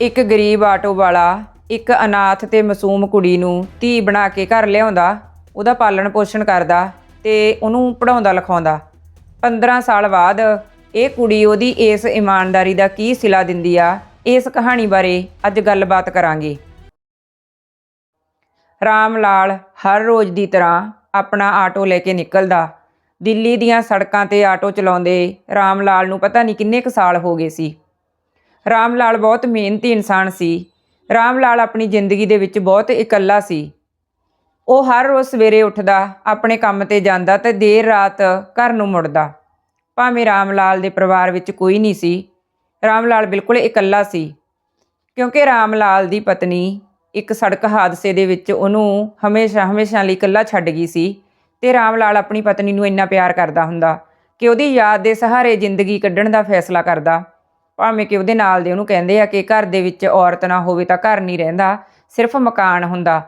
ਇੱਕ ਗਰੀਬ ਆਟੋ ਵਾਲਾ, ਇੱਕ ਅਨਾਥ ਤੇ ਮਾਸੂਮ ਕੁੜੀ ਨੂੰ ਧੀ ਬਣਾ ਕੇ ਘਰ ਲਿਆਉਂਦਾ, ਉਹਦਾ ਪਾਲਣ ਪੋਸ਼ਣ ਕਰਦਾ ਤੇ ਉਹਨੂੰ ਪੜਾਉਂਦਾ ਲਿਖਾਉਂਦਾ। 15 ਸਾਲ ਬਾਅਦ ਇਹ ਕੁੜੀ ਉਹਦੀ ਇਸ ਇਮਾਨਦਾਰੀ ਦਾ ਕੀ ਸਿਲਾ ਦਿੰਦੀ ਆ, ਇਸ ਕਹਾਣੀ ਬਾਰੇ ਅੱਜ ਗੱਲਬਾਤ ਕਰਾਂਗੇ। ਰਾਮ ਲਾਲ ਹਰ ਰੋਜ਼ ਦੀ ਤਰ੍ਹਾਂ ਆਪਣਾ ਆਟੋ ਲੈ ਕੇ ਨਿਕਲਦਾ। ਦਿੱਲੀ ਦੀਆਂ ਸੜਕਾਂ ਤੇ ਆਟੋ ਚਲਾਉਂਦੇ ਰਾਮ ਲਾਲ ਨੂੰ ਪਤਾ ਨਹੀਂ ਕਿੰਨੇ ਕੁ ਸਾਲ ਹੋ ਗਏ ਸੀ। ਰਾਮ ਲਾਲ ਬਹੁਤ ਮਿਹਨਤੀ ਇਨਸਾਨ ਸੀ। ਰਾਮ ਲਾਲ ਆਪਣੀ ਜ਼ਿੰਦਗੀ ਦੇ ਵਿੱਚ ਬਹੁਤ ਇਕੱਲਾ ਸੀ। ਉਹ ਹਰ ਰੋਜ਼ ਸਵੇਰੇ ਉੱਠਦਾ, ਆਪਣੇ ਕੰਮ ਤੇ ਜਾਂਦਾ ਤੇ ਦੇਰ ਰਾਤ ਘਰ ਨੂੰ ਮੁੜਦਾ। ਭਾਵੇਂ ਰਾਮ ਲਾਲ ਦੇ ਪਰਿਵਾਰ ਵਿੱਚ ਕੋਈ ਨਹੀਂ ਸੀ, ਰਾਮ ਲਾਲ ਬਿਲਕੁਲ ਇਕੱਲਾ ਸੀ। ਕਿਉਂਕਿ ਰਾਮ ਲਾਲ ਦੀ ਪਤਨੀ ਇੱਕ ਸੜਕ ਹਾਦਸੇ ਦੇ ਵਿੱਚ ਉਹਨੂੰ ਹਮੇਸ਼ਾ ਹਮੇਸ਼ਾ ਲਈ ਇਕੱਲਾ ਛੱਡ ਗਈ ਸੀ ਤੇ ਰਾਮ ਲਾਲ ਆਪਣੀ ਪਤਨੀ ਨੂੰ ਇੰਨਾ ਪਿਆਰ ਕਰਦਾ ਹੁੰਦਾ ਕਿ ਉਹਦੀ ਯਾਦ ਦੇ ਸਹਾਰੇ ਜ਼ਿੰਦਗੀ ਕੱਢਣ ਦਾ ਫੈਸਲਾ ਕਰਦਾ। ਭਾਵੇਂ ਕਿ ਉਹਦੇ ਨਾਲ ਦੇ ਉਹਨੂੰ ਕਹਿੰਦੇ ਆ ਕਿ ਘਰ ਦੇ ਵਿੱਚ ਔਰਤ ਨਾ ਹੋਵੇ ਤਾਂ ਘਰ ਨਹੀਂ ਰਹਿੰਦਾ, ਸਿਰਫ ਮਕਾਨ ਹੁੰਦਾ।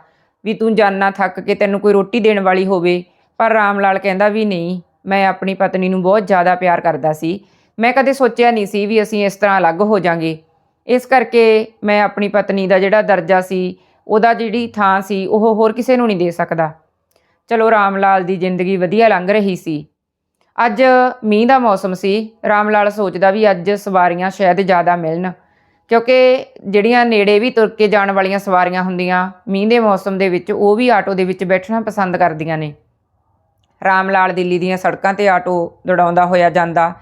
ਵੀ ਤੂੰ ਜਾਨਣਾ ਥੱਕ ਕੇ ਤੈਨੂੰ ਕੋਈ ਰੋਟੀ ਦੇਣ ਵਾਲੀ ਹੋਵੇ, ਪਰ ਰਾਮ ਲਾਲ ਕਹਿੰਦਾ ਵੀ ਨਹੀਂ, ਮੈਂ ਆਪਣੀ ਪਤਨੀ ਨੂੰ ਬਹੁਤ ਜ਼ਿਆਦਾ ਪਿਆਰ ਕਰਦਾ ਸੀ। ਮੈਂ ਕਦੇ ਸੋਚਿਆ ਨਹੀਂ ਸੀ ਵੀ ਅਸੀਂ ਇਸ ਤਰ੍ਹਾਂ ਅਲੱਗ ਹੋ ਜਾਾਂਗੇ। ਇਸ ਕਰਕੇ ਮੈਂ ਆਪਣੀ ਪਤਨੀ ਦਾ ਜਿਹੜਾ ਦਰਜਾ ਸੀ, ਉਹਦਾ ਜਿਹੜੀ ਥਾਂ ਸੀ, ਉਹ ਹੋਰ ਕਿਸੇ ਨੂੰ ਨਹੀਂ ਦੇ ਸਕਦਾ। ਚਲੋ ਰਾਮ ਲਾਲ ਦੀ ਜ਼ਿੰਦਗੀ ਵਧੀਆ ਲੰਘ ਰਹੀ ਸੀ। ਅੱਜ ਮੀਂਹ ਦਾ ਮੌਸਮ ਸੀ, ਰਾਮ ਲਾਲ ਸੋਚਦਾ ਵੀ ਅੱਜ ਸਵਾਰੀਆਂ ਸ਼ਾਇਦ ਜ਼ਿਆਦਾ ਮਿਲਣ। ਕਿਉਂਕਿ ਜਿਹੜੀਆਂ ਨੇੜੇ ਵੀ ਤੁਰ ਕੇ ਜਾਣ ਵਾਲੀਆਂ ਸਵਾਰੀਆਂ ਹੁੰਦੀਆਂ, ਮੀਂਹ ਦੇ ਮੌਸਮ ਦੇ ਵਿੱਚ ਉਹ ਵੀ ਆਟੋ ਦੇ ਵਿੱਚ ਬੈਠਣਾ ਪਸੰਦ ਕਰਦੀਆਂ ਨੇ। ਰਾਮ ਲਾਲ ਦਿੱਲੀ ਦੀਆਂ ਸੜਕਾਂ ਤੇ ਆਟੋ ਦੌੜਾਉਂਦਾ ਹੋਇਆ ਜਾਂਦਾ।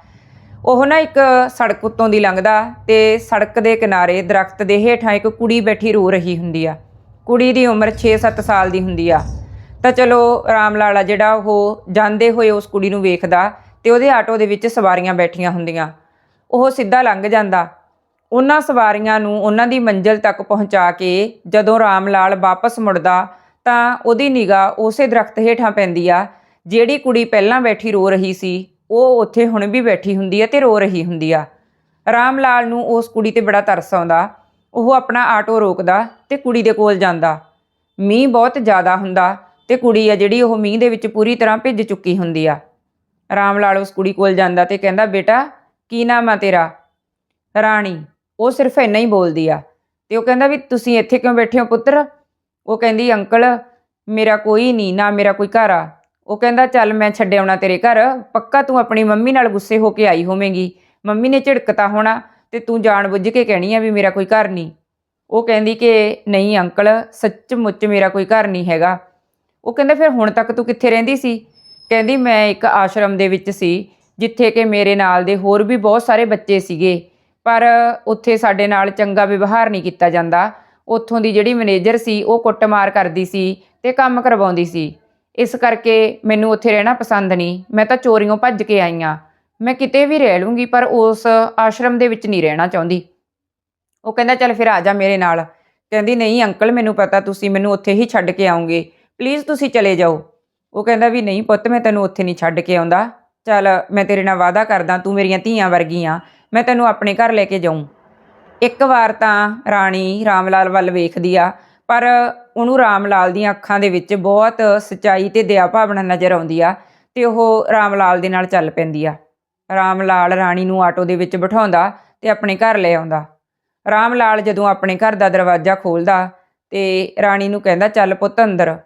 ਉਹ ਨਾ ਇੱਕ ਸੜਕ ਉੱਤੋਂ ਦੀ ਲੰਘਦਾ ਤੇ ਸੜਕ ਦੇ ਕਿਨਾਰੇ ਦਰਖਤ ਦੇ ਹੇਠਾਂ ਇੱਕ ਕੁੜੀ ਬੈਠੀ ਰੋ ਰਹੀ ਹੁੰਦੀ ਆ। ਕੁੜੀ ਦੀ ਉਮਰ 6-7 ਸਾਲ ਦੀ ਹੁੰਦੀ ਆ। ਤਾਂ ਚਲੋ ਰਾਮ ਲਾਲ ਆ ਜਿਹੜਾ ਉਹ ਜਾਂਦੇ ਹੋਏ ਉਸ ਕੁੜੀ ਨੂੰ ਵੇਖਦਾ ਤੇ ਉਹਦੇ ਆਟੋ ਦੇ ਵਿੱਚ ਸਵਾਰੀਆਂ ਬੈਠੀਆਂ ਹੁੰਦੀਆਂ। ਉਹ ਸਿੱਧਾ ਲੰਘ ਜਾਂਦਾ। ਉਹਨਾਂ ਸਵਾਰੀਆਂ ਨੂੰ ਉਹਨਾਂ ਦੀ ਮੰਜ਼ਿਲ ਤੱਕ ਪਹੁੰਚਾ ਕੇ ਜਦੋਂ ਰਾਮ ਲਾਲ ਵਾਪਸ ਮੁੜਦਾ ਤਾਂ ਉਹਦੀ ਨਿਗਾਹ ਉਸੇ ਦਰਖਤ ਹੇਠਾਂ ਪੈਂਦੀ ਆ। ਜਿਹੜੀ ਕੁੜੀ ਪਹਿਲਾਂ ਬੈਠੀ ਰੋ ਰਹੀ ਸੀ, ਉਹ ਉੱਥੇ ਹੁਣ ਵੀ ਬੈਠੀ ਹੁੰਦੀ ਆ ਤੇ ਰੋ ਰਹੀ ਹੁੰਦੀ ਆ। ਰਾਮ ਲਾਲ ਨੂੰ ਉਸ ਕੁੜੀ ਤੇ ਬੜਾ ਤਰਸ ਆਉਂਦਾ। ਉਹ ਆਪਣਾ ਆਟੋ ਰੋਕਦਾ ਤੇ ਕੁੜੀ ਦੇ ਕੋਲ ਜਾਂਦਾ। ਮੀਂਹ ਬਹੁਤ ਜ਼ਿਆਦਾ ਹੁੰਦਾ। ਤੇ ਕੁੜੀ ਆ ਜਿਹੜੀ ਉਹ ਮੀਂਹ ਦੇ ਵਿੱਚ ਪੂਰੀ ਤਰ੍ਹਾਂ ਭਿੱਜ ਚੁੱਕੀ ਹੁੰਦੀ ਆ। ਰਾਮ ਲਾਲ ਉਸ ਕੁੜੀ ਕੋਲ ਜਾਂਦਾ ਤੇ ਕਹਿੰਦਾ, ਬੇਟਾ, ਕੀ ਨਾਮ ਆ ਤੇਰਾ? ਰਾਣੀ। ਉਹ ਸਿਰਫ ਇੰਨਾ ਹੀ ਬੋਲਦੀ ਆ। ਤੇ ਉਹ ਕਹਿੰਦਾ ਵੀ, ਤੁਸੀਂ ਇੱਥੇ ਕਿਉਂ ਬੈਠੇ ਹੋ ਪੁੱਤਰ? ਉਹ ਕਹਿੰਦੀ, ਅੰਕਲ, ਮੇਰਾ ਕੋਈ ਨਹੀਂ, ਨਾ ਮੇਰਾ ਕੋਈ ਘਰ ਆ। ਉਹ ਕਹਿੰਦਾ, ਚੱਲ ਮੈਂ ਛੱਡ ਆਉਣਾ ਤੇਰੇ ਘਰ। ਪੱਕਾ ਤੂੰ ਆਪਣੀ ਮੰਮੀ ਨਾਲ ਗੁੱਸੇ ਹੋ ਕੇ ਆਈ ਹੋਵੇਂਗੀ। ਮੰਮੀ ਨੇ ਝਿੜਕਤਾ ਹੋਣਾ ਤੇ ਤੂੰ ਜਾਣ ਬੁੱਝ ਕੇ ਕਹਿਣੀ ਆ ਵੀ ਮੇਰਾ ਕੋਈ ਘਰ ਨਹੀਂ। ਉਹ ਕਹਿੰਦੀ ਕਿ, ਨਹੀਂ ਅੰਕਲ, ਸੱਚਮੁੱਚ ਮੇਰਾ ਕੋਈ ਘਰ ਨਹੀਂ ਹੈਗਾ। ਉਹ ਕਹਿੰਦਾ, ਫਿਰ ਹੁਣ ਤੱਕ ਤੂੰ ਕਿੱਥੇ ਰਹਿੰਦੀ ਸੀ? ਕਹਿੰਦੀ, ਮੈਂ ਇੱਕ ਆਸ਼ਰਮ ਦੇ ਵਿੱਚ ਸੀ, ਜਿੱਥੇ ਕਿ ਮੇਰੇ ਨਾਲ ਦੇ ਹੋਰ ਵੀ ਬਹੁਤ ਸਾਰੇ ਬੱਚੇ ਸੀਗੇ, ਪਰ ਉੱਥੇ ਸਾਡੇ ਨਾਲ ਚੰਗਾ ਵਿਵਹਾਰ ਨਹੀਂ ਕੀਤਾ ਜਾਂਦਾ। ਉੱਥੋਂ ਦੀ ਜਿਹੜੀ ਮੈਨੇਜਰ ਸੀ, ਉਹ ਕੁੱਟਮਾਰ ਕਰਦੀ ਸੀ ਤੇ ਕੰਮ ਕਰਵਾਉਂਦੀ ਸੀ। ਇਸ ਕਰਕੇ ਮੈਨੂੰ ਉੱਥੇ ਰਹਿਣਾ ਪਸੰਦ ਨਹੀਂ। ਮੈਂ ਤਾਂ ਚੋਰੀਆਂ ਭੱਜ ਕੇ ਆਈ ਹਾਂ ਮੈਂ ਕਿਤੇ ਵੀ ਰਹਿ ਲੂੰਗੀ, ਪਰ ਉਸ ਆਸ਼ਰਮ ਦੇ ਵਿੱਚ ਨਹੀਂ ਰਹਿਣਾ ਚਾਹੁੰਦੀ। ਉਹ ਕਹਿੰਦਾ, ਚੱਲ ਫਿਰ ਆ ਜਾ ਮੇਰੇ ਨਾਲ। ਕਹਿੰਦੀ, ਨਹੀਂ ਅੰਕਲ, ਮੈਨੂੰ ਪਤਾ ਤੁਸੀਂ ਮੈਨੂੰ ਉੱਥੇ ਹੀ ਛੱਡ ਕੇ ਆਉਂਗੇ। ਪਲੀਜ਼ ਤੁਸੀਂ ਚਲੇ ਜਾਓ। ਉਹ ਕਹਿੰਦਾ ਵੀ ਨਹੀਂ ਪੁੱਤ, ਮੈਂ ਤੈਨੂੰ ਉੱਥੇ ਨਹੀਂ ਛੱਡ ਕੇ ਆਉਂਦਾ। ਚੱਲ ਮੈਂ ਤੇਰੇ ਨਾਲ ਵਾਅਦਾ ਕਰਦਾ, ਤੂੰ ਮੇਰੀਆਂ ਧੀਆਂ ਵਰਗੀ ਆ ਮੈਂ ਤੈਨੂੰ ਆਪਣੇ ਘਰ ਲੈ ਕੇ ਜਾਊਂ। ਇੱਕ ਵਾਰ ਤਾਂ ਰਾਣੀ ਰਾਮ ਲਾਲ ਵੱਲ ਵੇਖਦੀ ਆ, ਪਰ ਉਹਨੂੰ ਰਾਮਲਾਲ ਦੀਆਂ ਅੱਖਾਂ ਦੇ ਵਿੱਚ ਬਹੁਤ ਸਚਾਈ ਤੇ ਦਇਆ ਭਾਵਨਾ ਨਜ਼ਰ ਆਉਂਦੀ ਆ ਤੇ ਉਹ ਰਾਮ ਲਾਲ ਦੇ ਨਾਲ ਚੱਲ ਪੈਂਦੀ ਆ। ਰਾਮ ਲਾਲ ਰਾਣੀ ਨੂੰ ਆਟੋ ਦੇ ਵਿੱਚ ਬਿਠਾਉਂਦਾ ਤੇ ਆਪਣੇ ਘਰ ਲੈ ਆਉਂਦਾ। ਰਾਮ ਲਾਲ ਜਦੋਂ ਆਪਣੇ ਘਰ ਦਾ ਦਰਵਾਜ਼ਾ ਖੋਲਦਾ ਤੇ ਰਾਣੀ ਨੂੰ ਕਹਿੰਦਾ, ਚੱਲ ਪੁੱਤ ਅੰਦਰ।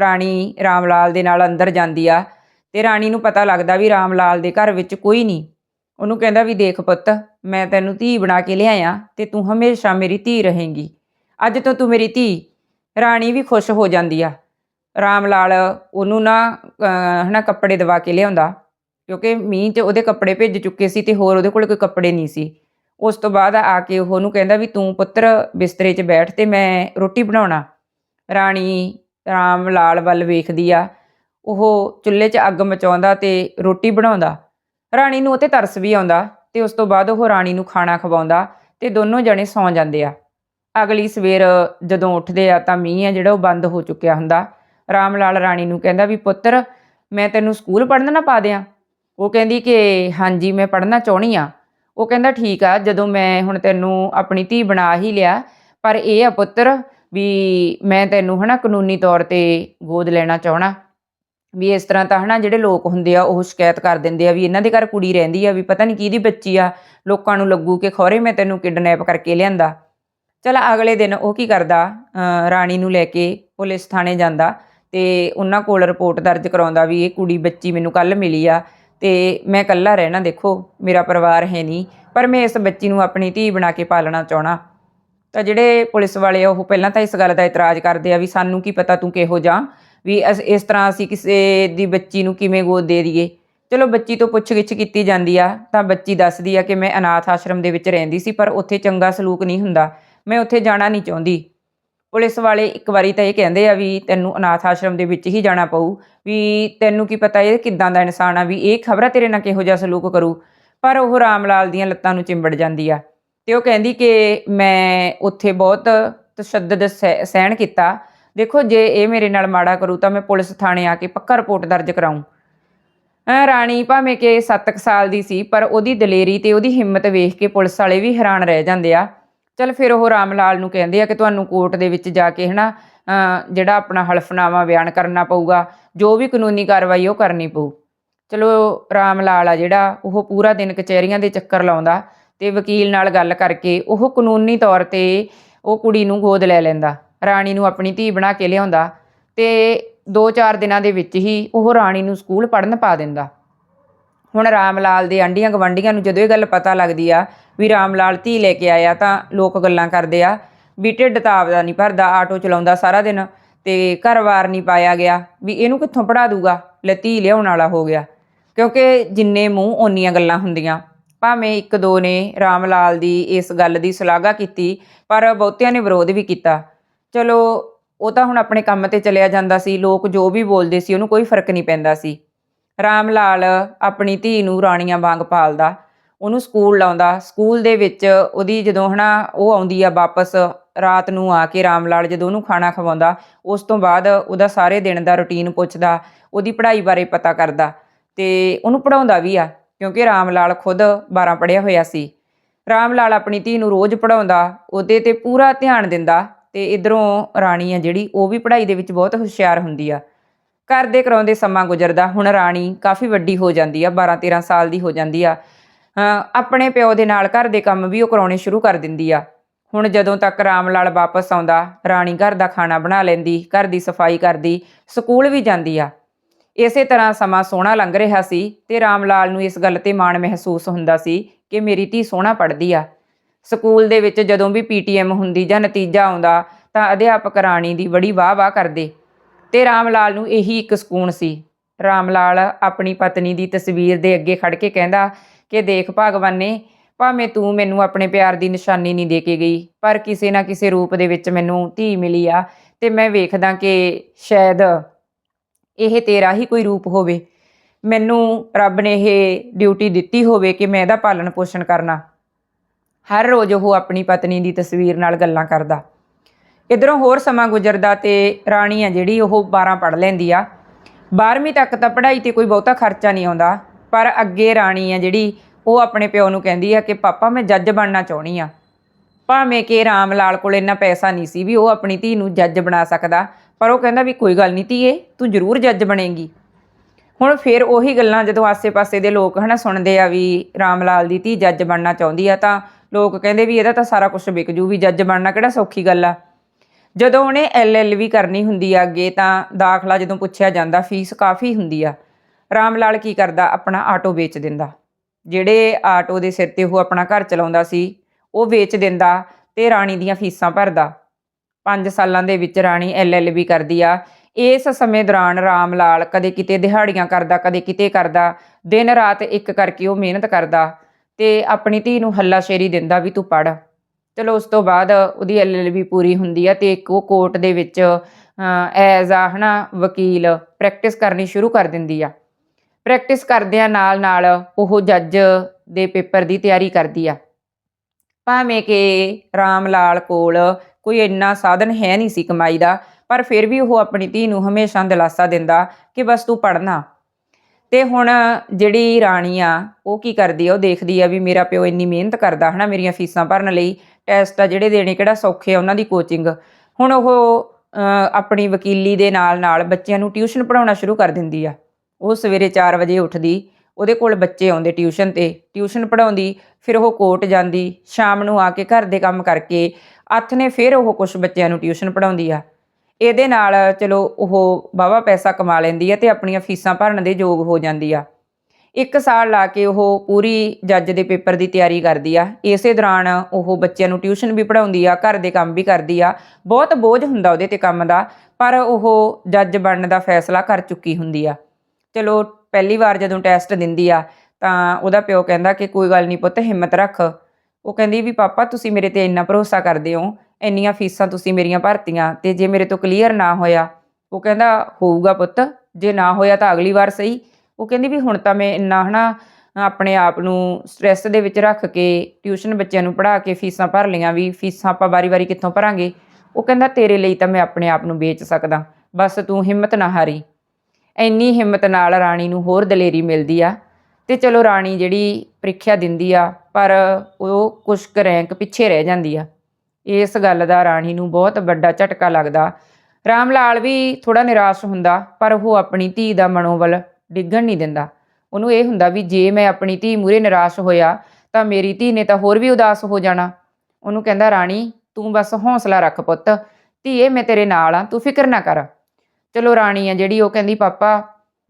ਰਾਣੀ ਰਾਮ ਲਾਲ ਦੇ ਨਾਲ ਅੰਦਰ ਜਾਂਦੀ ਆ ਤੇ ਰਾਣੀ ਨੂੰ ਪਤਾ ਲੱਗਦਾ ਵੀ ਰਾਮ ਲਾਲ ਦੇ ਘਰ ਵਿੱਚ ਕੋਈ ਨਹੀਂ। ਉਹਨੂੰ ਕਹਿੰਦਾ ਵੀ ਦੇਖ ਪੁੱਤ ਮੈਂ ਤੈਨੂੰ ਧੀ ਬਣਾ ਕੇ ਲਿਆਇਆ ਤੇ ਤੂੰ ਹਮੇਸ਼ਾ ਮੇਰੀ ਧੀ ਰਹੇਂਗੀ। ਅੱਜ ਤੋਂ ਤੂੰ ਮੇਰੀ ਧੀ। ਰਾਣੀ ਵੀ ਖੁਸ਼ ਹੋ ਜਾਂਦੀ ਆ। ਰਾਮ ਲਾਲ ਉਹਨੂੰ ਨਾ ਅਹ, ਹਨਾ ਕੱਪੜੇ ਦਵਾ ਕੇ ਲਿਆਉਂਦਾ ਕਿਉਂਕਿ ਮੀਂਹ 'ਚ ਉਹਦੇ ਕੱਪੜੇ ਭਿੱਜ ਚੁੱਕੇ ਸੀ ਤੇ ਹੋਰ ਉਹਦੇ ਕੋਲ ਕੋਈ ਕੱਪੜੇ ਨਹੀਂ ਸੀ। ਉਸ ਤੋਂ ਬਾਅਦ ਆ ਕੇ ਉਹਨੂੰ ਕਹਿੰਦਾ ਵੀ ਤੂੰ ਪੁੱਤਰ ਬਿਸਤਰੇ 'ਚ ਬੈਠ ਤੇ ਮੈਂ ਰੋਟੀ ਬਣਾਉਣਾ। ਰਾਣੀ ਰਾਮ ਲਾਲ ਵੱਲ ਵੇਖਦੀ ਆ। ਉਹ ਚੁੱਲ੍ਹੇ 'ਚ ਅੱਗ ਮਚਾਉਂਦਾ ਤੇ ਰੋਟੀ ਬਣਾਉਂਦਾ। ਰਾਣੀ ਨੂੰ ਉਹ 'ਤੇ ਤਰਸ ਵੀ ਆਉਂਦਾ ਤੇ ਉਸ ਤੋਂ ਬਾਅਦ ਉਹ ਰਾਣੀ ਨੂੰ ਖਾਣਾ ਖਵਾਉਂਦਾ ਤੇ ਦੋਨੋਂ ਜਣੇ ਸੌਂ ਜਾਂਦੇ ਆ। ਅਗਲੀ ਸਵੇਰ ਜਦੋਂ ਉੱਠਦੇ ਆ ਤਾਂ ਮੀਂਹ ਆ ਜਿਹੜਾ ਉਹ ਬੰਦ ਹੋ ਚੁੱਕਿਆ ਹੁੰਦਾ। ਰਾਮ ਲਾਲ ਰਾਣੀ ਨੂੰ ਕਹਿੰਦਾ ਵੀ, ਪੁੱਤਰ, ਮੈਂ ਤੈਨੂੰ ਸਕੂਲ ਪੜ੍ਹਨ ਨਾ ਪਾ ਦਿਆਂ। ਉਹ ਕਹਿੰਦੀ ਕਿ, ਹਾਂਜੀ, ਮੈਂ ਪੜ੍ਹਨਾ ਚਾਹੁੰਦੀ ਆ। ਉਹ ਕਹਿੰਦਾ, ਠੀਕ ਆ, ਜਦੋਂ ਮੈਂ ਹੁਣ ਤੈਨੂੰ ਆਪਣੀ ਧੀ ਬਣਾ ਹੀ ਲਿਆ, ਪਰ ਇਹ ਆ ਪੁੱਤਰ ਵੀ ਮੈਂ ਤੈਨੂੰ ਹਨਾ ਕਾਨੂੰਨੀ ਤੌਰ ਤੇ ਗੋਦ ਲੈਣਾ ਚਾਹਣਾ। ਵੀ ਇਸ ਤਰ੍ਹਾਂ ਤਾਂ ਹਨਾ ਜਿਹੜੇ ਲੋਕ ਹੁੰਦੇ ਆ, ਉਹ ਸ਼ਿਕਾਇਤ ਕਰ ਦਿੰਦੇ ਆ ਵੀ ਇਹਨਾਂ ਦੇ ਘਰ ਕੁੜੀ ਰਹਿੰਦੀ ਆ, ਵੀ ਪਤਾ ਨਹੀਂ ਕਿਹਦੀ ਬੱਚੀ ਆ, ਲੋਕਾਂ ਨੂੰ ਲੱਗੂ ਕਿ ਖੌਰੇ ਮੈਂ ਤੈਨੂੰ ਕਿਡਨੈਪ ਕਰਕੇ ਲਿਆਂਦਾ। ਚਲ ਅਗਲੇ ਦਿਨ ਉਹ ਕੀ ਕਰਦਾ ਰਾਣੀ ਨੂੰ ਲੈ ਕੇ ਪੁਲਿਸ ਥਾਣੇ ਜਾਂਦਾ ਤੇ ਉਹਨਾਂ ਕੋਲ ਰਿਪੋਰਟ ਦਰਜ ਕਰਾਉਂਦਾ ਵੀ ਇਹ ਕੁੜੀ ਬੱਚੀ ਮੈਨੂੰ ਕੱਲ ਮਿਲੀ ਆ ਤੇ ਮੈਂ ਇਕੱਲਾ ਰਹਿਣਾ ਦੇਖੋ, ਮੇਰਾ ਪਰਿਵਾਰ ਹੈ ਨਹੀਂ, ਪਰ ਮੈਂ ਇਸ ਬੱਚੀ ਨੂੰ ਆਪਣੀ ਧੀ ਬਣਾ ਕੇ ਪਾਲਣਾ ਚਾਹਣਾ। ਤਾਂ ਜਿਹੜੇ ਪੁਲਿਸ ਵਾਲੇ ਆ, ਉਹ ਪਹਿਲਾਂ ਤਾਂ ਇਸ ਗੱਲ ਦਾ ਇਤਰਾਜ਼ ਕਰਦੇ ਆ ਵੀ ਸਾਨੂੰ ਕੀ ਪਤਾ ਤੂੰ ਕਿਹੋ ਜਾ ਵੀ ਅਸ- ਇਸ ਤਰ੍ਹਾਂ ਅਸੀਂ ਕਿਸੇ ਦੀ ਬੱਚੀ ਨੂੰ ਕਿਵੇਂ ਗੋਦ ਦੇ ਦਈਏ। ਚਲੋ ਬੱਚੀ ਤੋਂ ਪੁੱਛਗਿੱਛ ਕੀਤੀ ਜਾਂਦੀ ਆ, ਤਾਂ ਬੱਚੀ ਦੱਸਦੀ ਆ ਕਿ ਮੈਂ ਅਨਾਥ ਆਸ਼ਰਮ ਦੇ ਵਿੱਚ ਰਹਿੰਦੀ ਸੀ, ਪਰ ਉੱਥੇ ਚੰਗਾ ਸਲੂਕ ਨਹੀਂ ਹੁੰਦਾ। ਮੈਂ ਉੱਥੇ ਜਾਣਾ ਨਹੀਂ ਚਾਹੁੰਦੀ। ਪੁਲਿਸ ਵਾਲੇ ਇੱਕ ਵਾਰੀ ਤਾਂ ਇਹ ਕਹਿੰਦੇ ਆ ਵੀ ਤੈਨੂੰ ਅਨਾਥ ਆਸ਼ਰਮ ਦੇ ਵਿੱਚ ਹੀ ਜਾਣਾ ਪਊ, ਵੀ ਤੈਨੂੰ ਕੀ ਪਤਾ ਇਹ ਕਿੱਦਾਂ ਦਾ ਇਨਸਾਨ ਆ, ਵੀ ਇਹ ਖਬਰਾਂ ਤੇਰੇ ਨਾਲ ਕਿਹੋ ਜਿਹਾ ਸਲੂਕ ਕਰੂ। ਪਰ ਉਹ ਰਾਮ ਲਾਲ ਦੀਆਂ ਲੱਤਾਂ ਨੂੰ ਚਿੰਬੜ ਜਾਂਦੀ ਆ। ਤੇ ਉਹ ਕਹਿੰਦੀ ਕਿ ਮੈਂ ਉੱਥੇ ਬਹੁਤ ਤਸ਼ੱਦਦ ਸਹਿ- ਸਹਿਣ ਕੀਤਾ। ਦੇਖੋ, ਜੇ ਇਹ ਮੇਰੇ ਨਾਲ ਮਾੜਾ ਕਰੂ ਤਾਂ ਮੈਂ ਪੁਲਿਸ ਥਾਣੇ ਆ ਕੇ ਪੱਕਾ ਰਿਪੋਰਟ ਦਰਜ ਕਰਾਊਂ। ਅਹ ਰਾਣੀ ਭਾਵੇਂ ਕਿ 7 ਸਾਲ ਦੀ ਸੀ, ਪਰ ਉਹਦੀ ਦਲੇਰੀ ਤੇ ਉਹਦੀ ਹਿੰਮਤ ਵੇਖ ਕੇ ਪੁਲਿਸ ਵਾਲੇ ਵੀ ਹੈਰਾਨ ਰਹਿ ਜਾਂਦੇ ਆ। ਚਲ ਫਿਰ ਉਹ ਰਾਮ ਲਾਲ ਨੂੰ ਕਹਿੰਦੇ ਆ ਕਿ ਤੁਹਾਨੂੰ ਕੋਰਟ ਦੇ ਵਿੱਚ ਜਾ ਕੇ ਹਨਾ, ਅਹ, ਜਿਹੜਾ ਆਪਣਾ ਹਲਫਨਾਮਾ ਬਿਆਨ ਕਰਨਾ ਪਊਗਾ, ਜੋ ਵੀ ਕਾਨੂੰਨੀ ਕਾਰਵਾਈ ਉਹ ਕਰਨੀ ਪਊ। ਚਲੋ, ਰਾਮ ਲਾਲ ਆ ਜਿਹੜਾ, ਉਹ ਪੂਰਾ ਦਿਨ ਕਚਹਿਰੀਆਂ ਦੇ ਚੱਕਰ ਲਾਉਂਦਾ। ਤੇ ਵਕੀਲ ਨਾਲ ਗੱਲ ਕਰਕੇ ਉਹ ਕਾਨੂੰਨੀ ਤੌਰ ਤੇ ਉਹ ਕੁੜੀ ਨੂੰ ਗੋਦ ਲੈ ਲੈਂਦਾ, ਰਾਣੀ ਨੂੰ ਆਪਣੀ ਧੀ ਬਣਾ ਕੇ ਲਿਆਉਂਦਾ ਤੇ 2-4 ਦਿਨਾਂ ਦੇ ਵਿੱਚ ਹੀ ਉਹ ਰਾਣੀ ਨੂੰ ਸਕੂਲ ਪੜ੍ਹਨ ਪਾ ਦਿੰਦਾ। ਹੁਣ ਰਾਮ ਲਾਲ ਦੇ ਆਂਡੀਆਂ ਗਵੰਡੀਆਂ ਨੂੰ ਜਦੋਂ ਇਹ ਗੱਲ ਪਤਾ ਲੱਗਦੀ ਆ ਵੀ ਰਾਮ ਲਾਲ ਧੀ ਲੈ ਕੇ ਆਇਆ ਤਾਂ ਲੋਕ ਗੱਲਾਂ ਕਰਦੇ ਆ ਵੀ ਢਿੱਡ ਤਾਂ ਆਪਦਾ ਨਹੀਂ ਭਰਦਾ, ਆਟੋ ਚਲਾਉਂਦਾ ਸਾਰਾ ਦਿਨ ਤੇ ਘਰ-ਬਾਰ ਨਹੀਂ ਪਾਇਆ ਗਿਆ ਵੀ ਇਹਨੂੰ ਕਿੱਥੋਂ ਪੜਾ ਦੂਗਾ? ਲੈ ਧੀ ਲਿਆਉਣ ਵਾਲਾ ਹੋ ਗਿਆ। ਕਿਉਂਕਿ ਜਿੰਨੇ ਮੂੰਹ ਓਨੀਆਂ ਗੱਲਾਂ ਹੁੰਦੀਆਂ। ਭਾਵੇਂ ਇੱਕ ਦੋ ਨੇ ਰਾਮ ਲਾਲ ਦੀ ਇਸ ਗੱਲ ਦੀ ਸ਼ਲਾਘਾ ਕੀਤੀ, ਪਰ ਬਹੁਤਿਆਂ ਨੇ ਵਿਰੋਧ ਵੀ ਕੀਤਾ। ਚਲੋ, ਉਹ ਤਾਂ ਹੁਣ ਆਪਣੇ ਕੰਮ ਤੇ ਚਲਿਆ ਜਾਂਦਾ ਸੀ। ਲੋਕ ਜੋ ਵੀ ਬੋਲਦੇ ਸੀ, ਉਹਨੂੰ ਕੋਈ ਫ਼ਰਕ ਨਹੀਂ ਪੈਂਦਾ ਸੀ। ਰਾਮ ਲਾਲ ਆਪਣੀ ਧੀ ਨੂੰ ਰਾਣੀਆਂ ਵਾਂਗ ਪਾਲਦਾ। ਉਹਨੂੰ ਸਕੂਲ ਲਾਉਂਦਾ। ਸਕੂਲ ਦੇ ਵਿੱਚ ਉਹਦੀ ਜਦੋਂ ਹਨਾ ਉਹ ਆਉਂਦੀ ਆ ਵਾਪਸ, ਰਾਤ ਨੂੰ ਆ ਕੇ ਰਾਮ ਲਾਲ ਜਦੋਂ ਉਹਨੂੰ ਖਾਣਾ ਖਵਾਉਂਦਾ, ਉਸ ਤੋਂ ਬਾਅਦ ਉਹਦਾ ਸਾਰੇ ਦਿਨ ਦਾ ਰੁਟੀਨ ਪੁੱਛਦਾ, ਉਹਦੀ ਪੜ੍ਹਾਈ ਬਾਰੇ ਪਤਾ ਕਰਦਾ ਤੇ ਉਹਨੂੰ ਪੜਾਉਂਦਾ ਵੀ ਆ। ਕਿਉਂਕਿ ਰਾਮ ਲਾਲ ਖੁਦ 12 ਪੜ੍ਹਿਆ ਹੋਇਆ ਸੀ। ਰਾਮ ਲਾਲ ਆਪਣੀ ਧੀ ਨੂੰ ਰੋਜ਼ ਪੜਾਉਂਦਾ ਉਹਦੇ ਤੇ ਪੂਰਾ ਧਿਆਨ ਦਿੰਦਾ ਤੇ ਇਧਰੋਂ ਰਾਣੀ ਆ ਜਿਹੜੀ, ਉਹ ਵੀ ਪੜ੍ਹਾਈ ਦੇ ਵਿੱਚ ਬਹੁਤ ਹੁਸ਼ਿਆਰ ਹੁੰਦੀ ਆ। ਘਰ ਦੇ ਕਰਾਉਂਦੇ ਸਮਾਂ ਗੁਜ਼ਰਦਾ, ਹੁਣ ਰਾਣੀ ਕਾਫੀ ਵੱਡੀ ਹੋ ਜਾਂਦੀ ਆ 12 13 ਸਾਲ ਦੀ ਹੋ ਜਾਂਦੀ ਆ। ਅਹ ਆਪਣੇ ਪਿਓ ਦੇ ਨਾਲ ਘਰ ਦੇ ਕੰਮ ਵੀ ਉਹ ਕਰਾਉਣੇ ਸ਼ੁਰੂ ਕਰ ਦਿੰਦੀ ਆ। ਹੁਣ ਜਦੋਂ ਤੱਕ ਰਾਮ ਲਾਲ ਵਾਪਸ ਆਉਂਦਾ, ਰਾਣੀ ਘਰ ਦਾ ਖਾਣਾ ਬਣਾ ਲੈਂਦੀ, ਘਰ ਦੀ ਸਫ਼ਾਈ ਕਰਦੀ, ਸਕੂਲ ਵੀ ਜਾਂਦੀ ਆ। ਇਸੇ ਤਰ੍ਹਾਂ ਸਮਾਂ ਸੋਹਣਾ ਲੰਘ ਰਿਹਾ ਸੀ ਤੇ ਰਾਮਲਾਲ ਨੂੰ ਇਸ ਗੱਲ ਤੇ ਮਾਣ ਮਹਿਸੂਸ ਹੁੰਦਾ ਸੀ ਕਿ ਮੇਰੀ ਧੀ ਸੋਹਣਾ ਪੜ੍ਹਦੀ ਆ। ਸਕੂਲ ਦੇ ਵਿੱਚ ਜਦੋਂ ਵੀ ਪੀਟੀਐਮ ਹੁੰਦੀ ਜਾਂ ਨਤੀਜਾ ਆਉਂਦਾ ਤਾਂ ਅਧਿਆਪਕ ਰਾਣੀ ਦੀ ਬੜੀ ਵਾਹ-ਵਾਹ ਕਰਦੇ ਤੇ ਰਾਮ ਲਾਲ ਨੂੰ ਇਹੀ ਇੱਕ ਸਕੂਨ ਸੀ। ਰਾਮ ਲਾਲ ਆਪਣੀ ਪਤਨੀ ਦੀ ਤਸਵੀਰ ਦੇ ਅੱਗੇ ਖੜ ਕੇ ਕਹਿੰਦਾ ਕਿ ਦੇਖ ਭਗਵਾਨੇ, ਭਾਵੇਂ ਤੂੰ ਮੈਨੂੰ ਆਪਣੇ ਪਿਆਰ ਦੀ ਨਿਸ਼ਾਨੀ ਨਹੀਂ ਦੇ ਕੇ ਗਈ, ਪਰ ਕਿਸੇ ਨਾ ਕਿਸੇ ਰੂਪ ਦੇ ਵਿੱਚ ਮੈਨੂੰ ਧੀ ਮਿਲੀ ਆ ਤੇ ਮੈਂ ਵੇਖਦਾ ਕਿ ਸ਼ਾਇਦ ਇਹ ਤੇਰਾ ਹੀ ਕੋਈ ਰੂਪ ਹੋਵੇ। ਮੈਨੂੰ ਰੱਬ ਨੇ ਇਹ ਡਿਊਟੀ ਦਿੱਤੀ ਹੋਵੇ ਕਿ ਮੈਂ ਇਹਦਾ ਪਾਲਣ ਪੋਸ਼ਣ ਕਰਨਾ। ਹਰ ਰੋਜ਼ ਉਹ ਆਪਣੀ ਪਤਨੀ ਦੀ ਤਸਵੀਰ ਨਾਲ ਗੱਲਾਂ ਕਰਦਾ। ਇਧਰੋਂ ਹੋਰ ਸਮਾਂ ਗੁਜ਼ਰਦਾ ਤੇ ਰਾਣੀ ਆ ਜਿਹੜੀ ਉਹ 12 ਪੜ ਲੈਂਦੀ ਆ। 12ਵੀਂ ਤੱਕ ਤਾਂ ਪੜ੍ਹਾਈ ਤੇ ਕੋਈ ਬਹੁਤਾ ਖਰਚਾ ਨਹੀਂ ਆਉਂਦਾ, ਪਰ ਅੱਗੇ ਰਾਣੀ ਆ ਜਿਹੜੀ ਉਹ ਆਪਣੇ ਪਿਓ ਨੂੰ ਕਹਿੰਦੀ ਆ ਕਿ ਪਾਪਾ ਮੈਂ ਜੱਜ ਬਣਨਾ ਚਾਹੁੰਦੀ ਆ। ਭਾਵੇਂ ਕਿ ਰਾਮ ਲਾਲ ਕੋਲ ਇੰਨਾ ਪੈਸਾ ਨਹੀਂ ਸੀ ਵੀ ਉਹ ਆਪਣੀ ਧੀ ਨੂੰ ਜੱਜ ਬਣਾ ਸਕਦਾ ਪਰ ਉਹ ਕਹਿੰਦਾ ਵੀ ਕੋਈ ਗੱਲ ਨਹੀਂ ਧੀਏ, ਤੂੰ ਜ਼ਰੂਰ ਜੱਜ ਬਣੇਗੀ। ਹੁਣ ਫਿਰ ਉਹੀ ਗੱਲਾਂ ਜਦੋਂ ਆਸੇ-ਪਾਸੇ ਦੇ ਲੋਕ ਹਨਾ ਸੁਣਦੇ ਆ ਵੀ ਰਾਮ ਲਾਲ ਦੀ ਧੀ ਜੱਜ ਬਣਨਾ ਚਾਹੁੰਦੀ ਆ ਤਾਂ ਲੋਕ ਕਹਿੰਦੇ ਵੀ ਇਹਦਾ ਤਾਂ ਸਾਰਾ ਕੁਝ ਵਿਕ ਜੂ, ਵੀ ਜੱਜ ਬਣਨਾ ਕਿਹੜਾ ਸੌਖੀ ਗੱਲ ਆ। ਜਦੋਂ ਉਹਨੇ ਐਲਐਲਬੀ ਕਰਨੀ ਹੁੰਦੀ ਆ ਅੱਗੇ ਤਾਂ ਦਾਖਲਾ ਜਦੋਂ ਪੁੱਛਿਆ ਜਾਂਦਾ, ਫੀਸ ਕਾਫੀ ਹੁੰਦੀ ਆ। ਰਾਮ ਲਾਲ ਕੀ ਕਰਦਾ? ਆਪਣਾ ਆਟੋ ਵੇਚ ਦਿੰਦਾ। ਜਿਹੜੇ ਆਟੋ ਦੇ ਸਿਰ ਤੇ ਉਹ ਆਪਣਾ ਘਰ ਚਲਾਉਂਦਾ ਸੀ, ਉਹ ਵੇਚ ਦਿੰਦਾ ਤੇ ਰਾਣੀ ਦੀਆਂ ਫੀਸਾਂ ਭਰਦਾ। 5 ਸਾਲਾਂ ਦੇ ਵਿੱਚ ਰਾਣੀ ਐਲਐਲਬੀ ਕਰਦੀ ਆ। ਇਸ ਸਮੇਂ ਦੌਰਾਨ ਰਾਮ ਲਾਲ ਕਦੇ ਕਿਤੇ ਦਿਹਾੜੀਆਂ ਕਰਦਾ, ਕਦੇ ਕਿਤੇ ਕਰਦਾ, ਦਿਨ ਰਾਤ ਇੱਕ ਕਰਕੇ ਉਹ ਮਿਹਨਤ ਕਰਦਾ ਤੇ ਆਪਣੀ ਧੀ ਨੂੰ ਹੱਲਾਸ਼ੇਰੀ ਦਿੰਦਾ ਵੀ ਤੂੰ ਪੜ ਚਲੋ ਉਸ ਤੋਂ ਬਾਅਦ ਉਹਦੀ ਐਲਐਲਬੀ ਪੂਰੀ ਹੁੰਦੀ ਆ ਤੇ ਇੱਕ ਉਹ ਕੋਰਟ ਦੇ ਵਿੱਚ ਐਜ਼ ਆ ਹਨਾ ਵਕੀਲ ਪ੍ਰੈਕਟਿਸ ਕਰਨੀ ਸ਼ੁਰੂ ਕਰ ਦਿੰਦੀ ਆ। ਪ੍ਰੈਕਟਿਸ ਕਰਦਿਆਂ ਨਾਲ ਨਾਲ ਉਹ ਜੱਜ ਦੇ ਪੇਪਰ ਦੀ ਤਿਆਰੀ ਕਰਦੀ ਆ। ਭਾਵੇਂ ਕਿ ਰਾਮ ਲਾਲ ਕੋਲ ਕੋਈ ਇੰਨਾ ਸਾਧਨ ਹੈ ਨਹੀਂ ਸੀ ਕਮਾਈ ਦਾ, ਪਰ ਫਿਰ ਵੀ ਉਹ ਆਪਣੀ ਧੀ ਨੂੰ ਹਮੇਸ਼ਾ ਦਿਲਾਸਾ ਦਿੰਦਾ ਕਿ ਬਸ ਤੂੰ ਪੜਨਾ ਤੇ ਹੁਣ ਜਿਹੜੀ ਰਾਣੀ ਆ, ਉਹ ਕੀ ਕਰਦੀ ਆ? ਉਹ ਦੇਖਦੀ ਆ ਵੀ ਮੇਰਾ ਪਿਓ ਇੰਨੀ ਮਿਹਨਤ ਕਰਦਾ ਹਨਾ ਮੇਰੀਆਂ ਫੀਸਾਂ ਭਰਨ ਲਈ। ਟੈਸਟ ਆ ਜਿਹੜੇ ਦੇਣੇ ਕਿਹੜਾ ਸੌਖੇ ਆ, ਉਹਨਾਂ ਦੀ ਕੋਚਿੰਗ ਹੁਣ ਉਹ ਆਪਣੀ ਵਕੀਲੀ ਦੇ ਨਾਲ ਨਾਲ ਬੱਚਿਆਂ ਨੂੰ ਟਿਊਸ਼ਨ ਪੜਾਉਣਾ ਸ਼ੁਰੂ ਕਰ ਦਿੰਦੀ ਆ। ਉਹ ਸਵੇਰੇ 4 ਵਜੇ ਉੱਠਦੀ, ਉਹਦੇ ਕੋਲ ਬੱਚੇ ਆਉਂਦੇ ਟਿਊਸ਼ਨ ਤੇ। ਟਿਊਸ਼ਨ ਪੜਾਉਂਦੀ ਫਿਰ ਉਹ ਕੋਰਟ ਜਾਂਦੀ, ਸ਼ਾਮ ਨੂੰ ਆ ਕੇ ਘਰ ਦੇ ਕੰਮ ਕਰਕੇ ਅੱਥ ਨੇ ਫਿਰ ਉਹ ਕੁਝ ਬੱਚਿਆਂ ਨੂੰ ਟਿਊਸ਼ਨ ਪੜਾਉਂਦੀ ਆ। ਇਹਦੇ ਨਾਲ ਚਲੋ ਉਹ ਵਾਹਵਾ ਪੈਸਾ ਕਮਾ ਲੈਂਦੀ ਆ ਤੇ ਆਪਣੀਆਂ ਫੀਸਾਂ ਭਰਨ ਦੇ ਯੋਗ ਹੋ ਜਾਂਦੀ ਆ। ਇੱਕ ਸਾਲ ਲਾ ਕੇ ਉਹ ਪੂਰੀ ਜੱਜ ਦੇ ਪੇਪਰ ਦੀ ਤਿਆਰੀ ਕਰਦੀ ਆ। ਇਸੇ ਦੌਰਾਨ ਉਹ ਬੱਚਿਆਂ ਨੂੰ ਟਿਊਸ਼ਨ ਵੀ ਪੜਾਉਂਦੀ ਆ, ਘਰ ਦੇ ਕੰਮ ਵੀ ਕਰਦੀ ਆ। ਬਹੁਤ ਬੋਝ ਹੁੰਦਾ ਉਹਦੇ ਤੇ ਕੰਮ ਦਾ, ਪਰ ਉਹ ਜੱਜ ਬਣਨ ਦਾ ਫੈਸਲਾ ਕਰ ਚੁੱਕੀ ਹੁੰਦੀ ਆ। ਚਲੋ ਪਹਿਲੀ ਵਾਰ ਜਦੋਂ ਟੈਸਟ ਦਿੰਦੀ ਆ ਤਾਂ ਉਹਦਾ ਪਿਓ ਕਹਿੰਦਾ ਕਿ ਕੋਈ ਗੱਲ ਨਹੀਂ ਪੁੱਤ, ਹਿੰਮਤ ਰੱਖ। ਉਹ ਕਹਿੰਦੀ ਵੀ ਪਾਪਾ, ਤੁਸੀਂ ਮੇਰੇ ਤੇ ਇੰਨਾ ਭਰੋਸਾ ਕਰਦੇ ਹੋ, ਇੰਨੀਆਂ ਫੀਸਾਂ ਤੁਸੀਂ ਮੇਰੀਆਂ ਭਰਤੀਆਂ ਤੇ ਜੇ ਮੇਰੇ ਤੋਂ ਕਲੀਅਰ ਨਾ ਹੋਇਆ, ਉਹ ਕਹਿੰਦਾ ਹੋਊਗਾ ਪੁੱਤ, ਜੇ ਨਾ ਹੋਇਆ ਤਾਂ ਅਗਲੀ ਵਾਰ ਸਹੀ। ਉਹ ਕਹਿੰਦੀ ਵੀ ਹੁਣ ਤਾਂ ਮੈਂ ਇੰਨਾ ਹਨਾ, ਆਪਣੇ ਆਪ ਨੂੰ ਸਟ੍ਰੈਸ ਦੇ ਵਿੱਚ ਰੱਖ ਕੇ ਟਿਊਸ਼ਨ ਬੱਚਿਆਂ ਨੂੰ ਪੜ੍ਹਾ ਕੇ ਫੀਸਾਂ ਭਰ ਲਈਆਂ ਵੀ, ਫੀਸਾਂ ਆਪਾਂ ਵਾਰੀ-ਵਾਰੀ ਕਿੱਥੋਂ ਭਰਾਂਗੇ? ਉਹ ਕਹਿੰਦਾ ਤੇਰੇ ਲਈ ਤਾਂ ਮੈਂ ਆਪਣੇ ਆਪ ਨੂੰ ਵੇਚ ਸਕਦਾ, ਬਸ ਤੂੰ ਹਿੰਮਤ ਨਾ ਹਾਰੀ। ਇੰਨੀ ਹਿੰਮਤ ਨਾਲ ਰਾਣੀ ਨੂੰ ਹੋਰ ਦਲੇਰੀ ਮਿਲਦੀ ਆ। ਤੇ ਚਲੋ ਰਾਣੀ ਜਿਹੜੀ ਪ੍ਰੀਖਿਆ ਦਿੰਦੀ ਆ, ਪਰ ਉਹ ਕੁਛ ਕੁ ਰੈਂਕ ਪਿੱਛੇ ਰਹਿ ਜਾਂਦੀ ਆ। ਇਸ ਗੱਲ ਦਾ ਰਾਣੀ ਨੂੰ ਬਹੁਤ ਵੱਡਾ ਝਟਕਾ ਲੱਗਦਾ। ਰਾਮ ਲਾਲ ਵੀ ਥੋੜਾ ਨਿਰਾਸ਼ ਹੁੰਦਾ, ਪਰ ਉਹ ਆਪਣੀ ਧੀ ਦਾ ਮਨੋਬਲ ਡਿੱਗਣ ਨਹੀਂ ਦਿੰਦਾ। ਉਹਨੂੰ ਇਹ ਹੁੰਦਾ ਵੀ ਜੇ ਮੈਂ ਆਪਣੀ ਧੀ ਮੂਰੇ ਨਿਰਾਸ਼ ਹੋਇਆ, ਤਾਂ ਮੇਰੀ ਧੀ ਨੇ ਤਾਂ ਹੋਰ ਵੀ ਉਦਾਸ ਹੋ ਜਾਣਾ। ਉਹਨੂੰ ਕਹਿੰਦਾ, ਰਾਣੀ, ਤੂੰ ਬਸ ਹੌਸਲਾ ਰੱਖ ਪੁੱਤ। ਧੀਏ, ਮੈਂ ਤੇਰੇ ਨਾਲ ਆ, ਤੂੰ ਫਿਕਰ ਨਾ ਕਰ। ਚਲੋ ਰਾਣੀ ਆ ਜਿਹੜੀ, ਉਹ ਕਹਿੰਦੀ, ਪਾਪਾ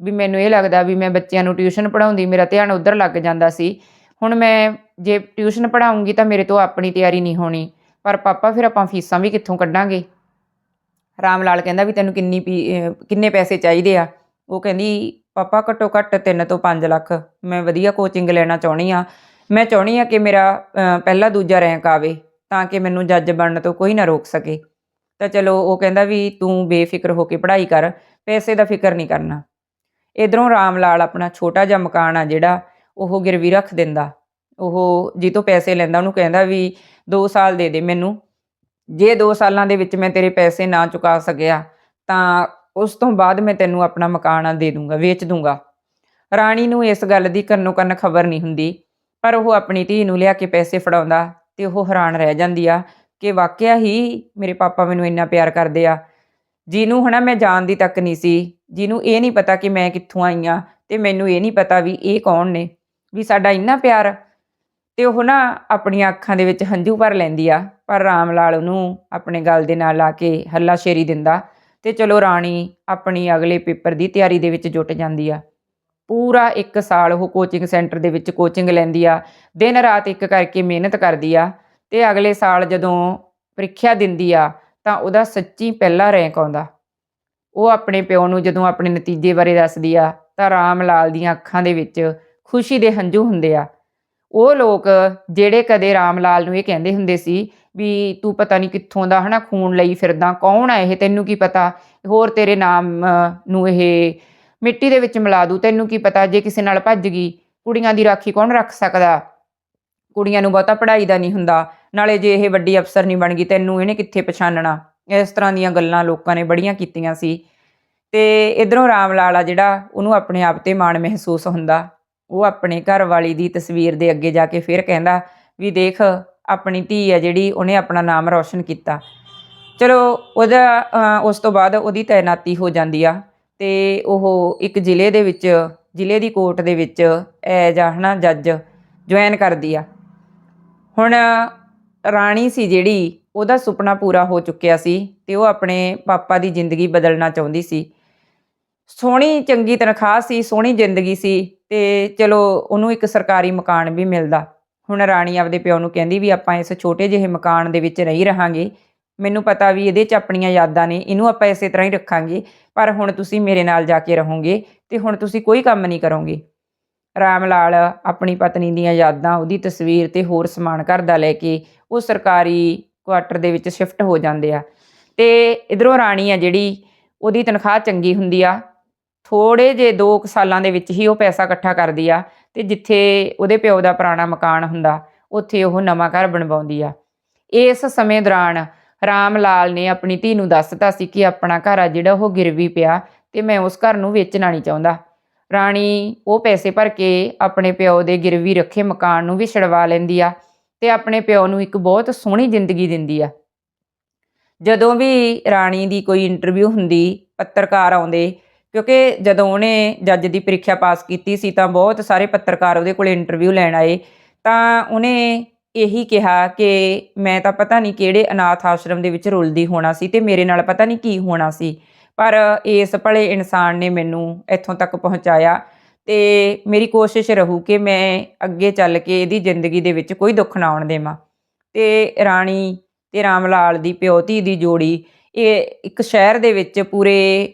ਵੀ ਮੈਨੂੰ ਇਹ ਲੱਗਦਾ ਵੀ ਮੈਂ ਬੱਚਿਆਂ ਨੂੰ ਟਿਊਸ਼ਨ ਪੜਾਉਂਦੀ ਮੇਰਾ ਧਿਆਨ ਉਧਰ ਲੱਗ ਜਾਂਦਾ ਸੀ। ਹੁਣ ਮੈਂ ਜੇ ਟਿਊਸ਼ਨ ਪੜਾਉਂਗੀ ਤਾਂ ਮੇਰੇ ਤੋਂ ਆਪਣੀ ਤਿਆਰੀ ਨਹੀਂ ਹੋਣੀ। ਪਰ ਪਾਪਾ, ਫਿਰ ਆਪਾਂ ਫੀਸਾਂ ਵੀ ਕਿੱਥੋਂ ਕੱਢਾਂਗੇ? ਰਾਮ ਲਾਲ ਕਹਿੰਦਾ ਵੀ ਤੈਨੂੰ ਕਿੰਨੀ ਪੀ- ਕਿੰਨੇ ਪੈਸੇ ਚਾਹੀਦੇ ਆ? ਉਹ ਕਹਿੰਦੀ, ਪਾਪਾ, ਘੱਟੋ ਘੱਟ 3 ਤੋਂ 5 ਲੱਖ। ਮੈਂ ਵਧੀਆ ਕੋਚਿੰਗ ਲੈਣਾ ਚਾਹੁੰਦੀ ਆ ਮੈਂ ਚਾਹੁੰਦੀ ਆ ਕਿ ਮੇਰਾ ਪਹਿਲਾ ਦੂਜਾ ਰੈਂਕ ਆਵੇ, ਤਾਂ ਕਿ ਮੈਨੂੰ ਜੱਜ ਬਣਨ ਤੋਂ ਕੋਈ ਨਾ ਰੋਕ ਸਕੇ। ਤਾਂ ਚਲੋ, ਉਹ ਕਹਿੰਦਾ ਵੀ ਤੂੰ ਬੇਫਿਕਰ ਹੋ ਕੇ ਪੜ੍ਹਾਈ ਕਰ। ਪੈਸੇ ਦਾ ਫਿਕਰ ਨਹੀਂ ਕਰਨਾ। ਇਧਰੋਂ ਰਾਮ ਲਾਲ ਆਪਣਾ ਛੋਟਾ ਜਿਹਾ ਮਕਾਨ ਆ ਜਿਹੜਾ ਉਹ ਗਿਰਵੀ ਰੱਖ ਦਿੰਦਾ। ਉਹ ਜੀ ਤੋਂ ਪੈਸੇ ਲੈਂਦਾ, ਉਹਨੂੰ ਕਹਿੰਦਾ ਵੀ 2 ਸਾਲ ਦੇ ਦੇ ਮੈਨੂੰ। ਜੇ 2 ਸਾਲਾਂ ਦੇ ਵਿੱਚ ਮੈਂ ਤੇਰੇ ਪੈਸੇ ਨਾ ਚੁਕਾ ਸਕਿਆ, ਤਾਂ ਉਸ ਤੋਂ ਬਾਅਦ ਮੈਂ ਤੈਨੂੰ ਆਪਣਾ ਮਕਾਨ ਆ ਦੇ ਦੂੰਗਾ, ਵੇਚ ਦੂੰਗਾ। ਰਾਣੀ ਨੂੰ ਇਸ ਗੱਲ ਦੀ ਕੰਨੋ ਕੰਨ ਖਬਰ ਨਹੀਂ ਹੁੰਦੀ, ਪਰ ਉਹ ਆਪਣੀ ਧੀ ਨੂੰ ਲਿਆ ਕੇ ਪੈਸੇ ਫੜਾਉਂਦਾ ਤੇ ਉਹ ਹੈਰਾਨ ਰਹਿ ਜਾਂਦੀ ਆ ਕਿ ਵਾਕਿਆ ਹੀ ਮੇਰੇ ਪਾਪਾ ਮੈਨੂੰ ਇੰਨਾ ਪਿਆਰ ਕਰਦੇ ਆ। ਜਿਹਨੂੰ ਹਨਾ ਮੈਂ ਜਾਣਦੀ ਤੱਕ ਨਹੀਂ ਸੀ, ਜਿਹਨੂੰ ਇਹ ਨਹੀਂ ਪਤਾ ਕਿ ਮੈਂ ਕਿੱਥੋਂ ਆਈ ਆ ਤੇ ਮੈਨੂੰ ਇਹ ਨਹੀਂ ਪਤਾ ਵੀ ਇਹ ਕੌਣ ਨੇ, ਵੀ ਸਾਡਾ ਇੰਨਾ ਪਿਆਰ ਤੇ ਉਹ ਨਾ ਆਪਣੀਆਂ ਅੱਖਾਂ ਦੇ ਵਿੱਚ ਹੰਝੂ ਭਰ ਲੈਂਦੀ ਆ, ਪਰ ਰਾਮ ਲਾਲ ਉਹਨੂੰ ਆਪਣੇ ਗਲ ਦੇ ਨਾਲ ਲਾ ਕੇ ਹੱਲਾ ਸ਼ੇਰੀ ਦਿੰਦਾ ਤੇ ਚਲੋ ਰਾਣੀ ਆਪਣੀ ਅਗਲੇ ਪੇਪਰ ਦੀ ਤਿਆਰੀ ਦੇ ਵਿੱਚ ਜੁਟ ਜਾਂਦੀ ਆ। ਪੂਰਾ 1 ਸਾਲ ਉਹ ਕੋਚਿੰਗ ਸੈਂਟਰ ਦੇ ਵਿੱਚ ਕੋਚਿੰਗ ਲੈਂਦੀ ਆ, ਦਿਨ ਰਾਤ ਇੱਕ ਕਰਕੇ ਮਿਹਨਤ ਕਰਦੀ ਆ ਤੇ ਅਗਲੇ ਸਾਲ ਜਦੋਂ ਪ੍ਰੀਖਿਆ ਦਿੰਦੀ ਆ ਤਾਂ ਉਹਦਾ ਸੱਚੀ ਪਹਿਲਾ ਰੈਂਕ ਆਉਂਦਾ। ਉਹ ਆਪਣੇ ਪਿਓ ਨੂੰ ਜਦੋਂ ਆਪਣੇ ਨਤੀਜੇ ਬਾਰੇ ਦੱਸਦੀ ਆ, ਤਾਂ ਰਾਮ ਲਾਲ ਦੀਆਂ ਅੱਖਾਂ ਦੇ ਵਿੱਚ ਖੁਸ਼ੀ ਦੇ ਹੰਝੂ ਹੁੰਦੇ ਆ। ਉਹ ਲੋਕ ਜਿਹੜੇ ਕਦੇ ਰਾਮ ਲਾਲ ਨੂੰ ਇਹ ਕਹਿੰਦੇ ਹੁੰਦੇ ਸੀ ਵੀ ਤੂੰ ਪਤਾ ਨਹੀਂ ਕਿੱਥੋਂ ਦਾ ਹਨਾ ਖੂਨ ਲਈ ਫਿਰਦਾ, ਕੌਣ ਆ ਇਹ? ਤੈਨੂੰ ਕੀ ਪਤਾ? ਹੋਰ ਤੇਰੇ ਨਾਮ ਨੂੰ ਇਹ ਮਿੱਟੀ ਦੇ ਵਿੱਚ ਮਿਲਾ ਦੂ, ਤੈਨੂੰ ਕੀ ਪਤਾ? ਜੇ ਕਿਸੇ ਨਾਲ ਭੱਜ ਗਈ, ਕੁੜੀਆਂ ਦੀ ਰਾਖੀ ਕੌਣ ਰੱਖ ਸਕਦਾ? ਕੁੜੀਆਂ ਨੂੰ ਬਹੁਤਾ ਪੜ੍ਹਾਈ ਦਾ ਨਹੀਂ ਹੁੰਦਾ। ਨਾਲੇ ਜੇ ਇਹ ਵੱਡੀ ਅਫਸਰ ਨਹੀਂ ਬਣ ਗਈ, ਤੈਨੂੰ ਇਹਨੇ ਕਿੱਥੇ ਪਛਾਣਨਾ? ਇਸ ਤਰ੍ਹਾਂ ਦੀਆਂ ਗੱਲਾਂ ਲੋਕਾਂ ਨੇ ਬੜੀਆਂ ਕੀਤੀਆਂ ਸੀ। ਤੇ ਇਧਰੋਂ ਰਾਮ ਲਾਲ ਆ ਜਿਹੜਾ, ਉਹਨੂੰ ਆਪਣੇ ਆਪ ਤੇ ਮਾਣ ਮਹਿਸੂਸ ਹੁੰਦਾ। ਉਹ ਆਪਣੇ ਘਰ ਵਾਲੀ ਦੀ ਤਸਵੀਰ ਦੇ ਅੱਗੇ ਜਾ ਕੇ ਫਿਰ ਕਹਿੰਦਾ, ਵੀ ਦੇਖ, ਆਪਣੀ ਧੀ ਆ ਜਿਹੜੀ, ਉਹਨੇ ਆਪਣਾ ਨਾਮ ਰੌਸ਼ਨ ਕੀਤਾ। ਚਲੋ, ਉਹਦਾ ਉਸ ਤੋਂ ਬਾਅਦ ਉਹਦੀ ਤਾਇਨਾਤੀ ਹੋ ਜਾਂਦੀ ਆ। ਤੇ ਉਹ ਇੱਕ ਜ਼ਿਲ੍ਹੇ ਦੇ ਵਿੱਚ, ਜ਼ਿਲ੍ਹੇ ਦੀ ਕੋਰਟ ਦੇ ਵਿੱਚ ਐਜ ਆ ਹਨਾ ਜੱਜ, ਜੁਆਇਨ ਕਰਦੀ ਆ। ਹੁਣ ਰਾਣੀ ਸੀ ਜਿਹੜੀ, ਉਹਦਾ ਸੁਪਨਾ ਪੂਰਾ ਹੋ ਚੁੱਕਿਆ ਸੀ ਤੇ ਉਹ ਆਪਣੇ ਪਾਪਾ ਦੀ ਜ਼ਿੰਦਗੀ ਬਦਲਣਾ ਚਾਹੁੰਦੀ ਸੀ। ਸੋਹਣੀ, ਚੰਗੀ ਤਨਖਾਹ ਸੀ, ਸੋਹਣੀ ਜ਼ਿੰਦਗੀ ਸੀ ਤੇ ਚਲੋ ਉਹਨੂੰ ਇੱਕ ਸਰਕਾਰੀ ਮਕਾਨ ਵੀ ਮਿਲਦਾ। ਹੁਣ ਰਾਣੀ ਆਪਦੇ ਪਿਓ ਨੂੰ ਕਹਿੰਦੀ ਵੀ ਆਪਾਂ ਇਸ ਛੋਟੇ ਜਿਹੇ ਮਕਾਨ ਦੇ ਵਿੱਚ ਨਹੀਂ ਰਹਾਂਗੇ। ਮੈਨੂੰ ਪਤਾ ਵੀ ਇਹਦੇ 'ਚ ਆਪਣੀਆਂ ਯਾਦਾਂ ਨੇ, ਇਹਨੂੰ ਆਪਾਂ ਇਸੇ ਤਰ੍ਹਾਂ ਹੀ ਰੱਖਾਂਗੇ। ਪਰ ਹੁਣ ਤੁਸੀਂ ਮੇਰੇ ਨਾਲ ਜਾ ਕੇ ਰਹੋਗੇ ਤੇ ਹੁਣ ਤੁਸੀਂ ਕੋਈ ਕੰਮ ਨਹੀਂ ਕਰੋਗੇ। ਰਾਮ ਲਾਲ ਆਪਣੀ ਪਤਨੀ ਦੀਆਂ ਯਾਦਾਂ, ਉਹਦੀ ਤਸਵੀਰ ਤੇ ਹੋਰ ਸਮਾਨ ਘਰ ਦਾ ਲੈ ਕੇ ਉਹ ਸਰਕਾਰੀ ਕੁਆਟਰ ਦੇ ਵਿੱਚ ਸ਼ਿਫਟ ਹੋ ਜਾਂਦੇ ਆ। ਤੇ ਇਧਰੋਂ ਰਾਣੀ ਆ ਜਿਹੜੀ, ਉਹਦੀ ਤਨਖਾਹ ਚੰਗੀ ਹੁੰਦੀ ਆ। ਥੋੜੇ ਜੇ 2 ਸਾਲਾਂ ਦੇ ਵਿੱਚ ਹੀ ਉਹ ਪੈਸਾ ਇਕੱਠਾ ਕਰਦੀ ਆ ਤੇ ਜਿੱਥੇ ਉਹਦੇ ਪਿਓ ਦਾ ਪੁਰਾਣਾ ਮਕਾਨ ਹੁੰਦਾ, ਉੱਥੇ ਉਹ ਨਵਾਂ ਘਰ ਬਣਵਾਉਂਦੀ ਆ। ਇਸ ਸਮੇਂ ਦੌਰਾਨ ਰਾਮ ਲਾਲ ਨੇ ਆਪਣੀ ਧੀ ਨੂੰ ਦੱਸਤਾ ਸੀ ਕਿ ਆਪਣਾ ਘਰ ਆ ਜਿਹੜਾ ਉਹ ਗਿਰਵੀ ਪਿਆ ਤੇ ਮੈਂ ਉਸ ਘਰ ਨੂੰ ਵੇਚਣਾ ਨਹੀਂ ਚਾਹੁੰਦਾ। ਰਾਣੀ ਉਹ ਪੈਸੇ ਭਰ ਕੇ ਆਪਣੇ ਪਿਓ ਦੇ ਗਿਰਵੀ ਰੱਖੇ ਮਕਾਨ ਨੂੰ ਵੀ ਛਡਵਾ ਲੈਂਦੀ ਆ ਤੇ ਆਪਣੇ ਪਿਓ ਨੂੰ ਇੱਕ ਬਹੁਤ ਸੋਹਣੀ ਜ਼ਿੰਦਗੀ ਦਿੰਦੀ ਆ। ਜਦੋਂ ਵੀ ਰਾਣੀ ਦੀ ਕੋਈ ਇੰਟਰਵਿਊ ਹੁੰਦੀ, ਪੱਤਰਕਾਰ ਆਉਂਦੇ, ਕਿਉਂਕਿ ਜਦੋਂ ਉਹਨੇ ਜੱਜ ਦੀ ਪ੍ਰੀਖਿਆ ਪਾਸ ਕੀਤੀ ਸੀ ਤਾਂ ਬਹੁਤ ਸਾਰੇ ਪੱਤਰਕਾਰ ਉਹਦੇ ਕੋਲ ਇੰਟਰਵਿਊ ਲੈਣ ਆਏ। ਤਾਂ ਉਹਨੇ ਇਹੀ ਕਿਹਾ ਕਿ ਮੈਂ ਤਾਂ ਪਤਾ ਨਹੀਂ ਕਿਹੜੇ ਅਨਾਥ ਆਸ਼ਰਮ ਦੇ ਵਿੱਚ ਰੁਲਦੀ ਹੋਣਾ ਸੀ ਤੇ ਮੇਰੇ ਨਾਲ ਪਤਾ ਨਹੀਂ ਕੀ ਹੋਣਾ ਸੀ। ਪਰ ਇਸ ਭਲੇ ਇਨਸਾਨ ਨੇ ਮੈਨੂੰ ਇੱਥੋਂ ਤੱਕ ਪਹੁੰਚਾਇਆ ਤੇ ਮੇਰੀ ਕੋਸ਼ਿਸ਼ ਰਹੂ ਕਿ ਮੈਂ ਅੱਗੇ ਚੱਲ ਕੇ ਇਹਦੀ ਜ਼ਿੰਦਗੀ ਦੇ ਵਿੱਚ ਕੋਈ ਦੁੱਖ ਨਾ ਆਉਣ ਦੇਵਾਂ। ਤੇ ਰਾਣੀ ਤੇ ਰਾਮ ਲਾਲ ਦੀ ਪਿਓਤੀ ਦੀ ਜੋੜੀ, ਇਹ ਇੱਕ ਸ਼ਹਿਰ ਦੇ ਵਿੱਚ ਪੂਰੇ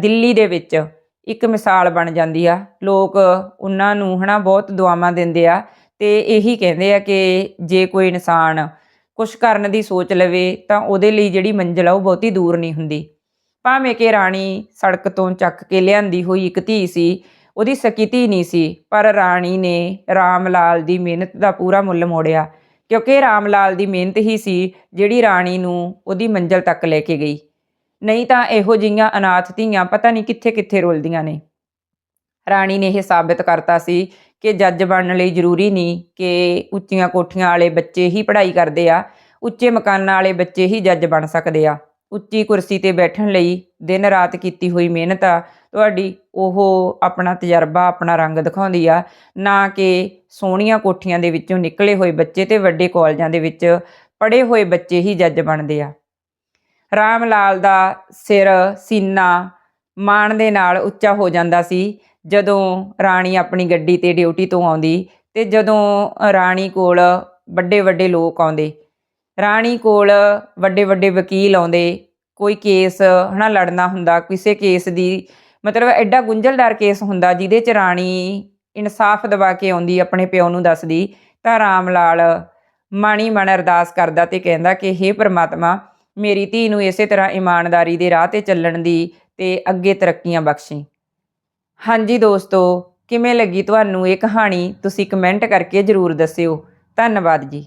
ਦਿੱਲੀ ਦੇ ਵਿੱਚ ਇੱਕ ਮਿਸਾਲ ਬਣ ਜਾਂਦੀ ਆ। ਲੋਕ ਉਹਨਾਂ ਨੂੰ ਹਨਾ ਬਹੁਤ ਦੁਆਵਾਂ ਦਿੰਦੇ ਆ ਤੇ ਇਹੀ ਕਹਿੰਦੇ ਆ ਕਿ ਜੇ ਕੋਈ ਇਨਸਾਨ ਕੁਝ ਕਰਨ ਦੀ ਸੋਚ ਲਵੇ ਤਾਂ ਉਹਦੇ ਲਈ ਜਿਹੜੀ ਮੰਜ਼ਿਲ ਆ ਉਹ ਬਹੁਤੀ ਦੂਰ ਨਹੀਂ ਹੁੰਦੀ। ਭਾਵੇਂ ਕਿ ਰਾਣੀ ਸੜਕ ਤੋਂ ਚੱਕ ਕੇ ਲਿਆਂਦੀ ਹੋਈ ਇੱਕ ਧੀ ਸੀ, ਉਹਦੀ ਸਕੀ ਧੀ ਨਹੀਂ ਸੀ, ਪਰ ਰਾਣੀ ਨੇ ਰਾਮ ਲਾਲ ਦੀ ਮਿਹਨਤ ਦਾ ਪੂਰਾ ਮੁੱਲ ਮੋੜਿਆ, ਕਿਉਂਕਿ ਰਾਮ ਲਾਲ ਦੀ ਮਿਹਨਤ ਹੀ ਸੀ ਜਿਹੜੀ ਰਾਣੀ ਨੂੰ ਉਹਦੀ ਮੰਜ਼ਿਲ ਤੱਕ ਲੈ ਕੇ ਗਈ। ਨਹੀਂ ਤਾਂ ਇਹੋ ਜਿਹੀਆਂ ਅਨਾਥ ਧੀਆਂ ਪਤਾ ਨਹੀਂ ਕਿੱਥੇ ਕਿੱਥੇ ਰੁਲਦੀਆਂ ਨੇ। ਰਾਣੀ ਨੇ ਇਹ ਸਾਬਿਤ ਕਰਤਾ ਸੀ ਕਿ ਜੱਜ ਬਣਨ ਲਈ ਜ਼ਰੂਰੀ ਨਹੀਂ ਕਿ ਉੱਚੀਆਂ ਕੋਠੀਆਂ ਵਾਲੇ ਬੱਚੇ ਹੀ ਪੜ੍ਹਾਈ ਕਰਦੇ ਆ, ਉੱਚੇ ਮਕਾਨਾਂ ਵਾਲੇ ਬੱਚੇ ਹੀ ਜੱਜ ਬਣ ਸਕਦੇ ਆ। ਉੱਚੀ ਕੁਰਸੀ ਤੇ ਬੈਠਣ ਲਈ ਦਿਨ ਰਾਤ ਕੀਤੀ ਹੋਈ ਮਿਹਨਤ ਆ। ਤੁਹਾਡੀ ਉਹ ਆਪਣਾ ਤਜਰਬਾ, ਆਪਣਾ ਰੰਗ ਦਿਖਾਉਂਦੀ ਆ। ਨਾ ਕਿ ਸੋਹਣੀਆਂ ਕੋਠੀਆਂ ਦੇ ਵਿੱਚੋਂ ਨਿਕਲੇ ਹੋਏ ਬੱਚੇ ਤੇ ਵੱਡੇ ਕਾਲਜਾਂ ਦੇ ਵਿੱਚ ਪੜ੍ਹੇ ਹੋਏ ਬੱਚੇ ਹੀ ਜੱਜ ਬਣਦੇ ਆ। ਰਾਮ ਲਾਲ ਦਾ ਸਿਰ ਸੀਨਾ ਮਾਣ ਦੇ ਨਾਲ ਉੱਚਾ ਹੋ ਜਾਂਦਾ ਸੀ। ਜਦੋਂ ਰਾਣੀ ਆਪਣੀ ਗੱਡੀ ਤੇ ਡਿਊਟੀ ਤੋਂ ਆਉਂਦੀ ਤੇ ਜਦੋਂ ਰਾਣੀ ਕੋਲ ਵੱਡੇ ਵੱਡੇ ਲੋਕ ਆਉਂਦੇ ਰਾਣੀ ਕੋਲ ਵੱਡੇ ਵੱਡੇ ਵਕੀਲ ਆਉਂਦੇ, ਕੋਈ ਕੇਸ, ਹਨਾ, ਲੜਨਾ ਹੁੰਦਾ, ਕਿਸੇ ਕੇਸ ਦੀ, ਮਤਲਬ ਐਡਾ ਗੁੰਝਲਦਾਰ ਕੇਸ ਹੁੰਦਾ ਜਿਹਦੇ ਚ ਰਾਣੀ ਇਨਸਾਫ ਦਿਵਾ ਕੇ ਆਉਂਦੀ, ਆਪਣੇ ਪਿਓ ਨੂੰ ਦੱਸਦੀ, ਤਾਂ ਰਾਮ ਲਾਲ ਮਾਣੀ ਮਨ ਅਰਦਾਸ ਕਰਦਾ ਤੇ ਕਹਿੰਦਾ ਕਿ, ਹੇ ਪ੍ਰਮਾਤਮਾ, ਮੇਰੀ ਧੀ ਨੂੰ ਇਸੇ ਤਰ੍ਹਾਂ ਇਮਾਨਦਾਰੀ ਦੇ ਰਾਹ ਤੇ ਚੱਲਣ ਦੀ ਤੇ ਅੱਗੇ ਤਰੱਕੀਆਂ ਬਖਸ਼ੀ। ਹਾਂਜੀ ਦੋਸਤੋ, ਕਿਵੇਂ ਲੱਗੀ ਤੁਹਾਨੂੰ ਇਹ ਕਹਾਣੀ? ਤੁਸੀਂ ਕਮੈਂਟ ਕਰਕੇ ਜਰੂਰ ਦੱਸਿਓ। ਧੰਨਵਾਦ ਜੀ।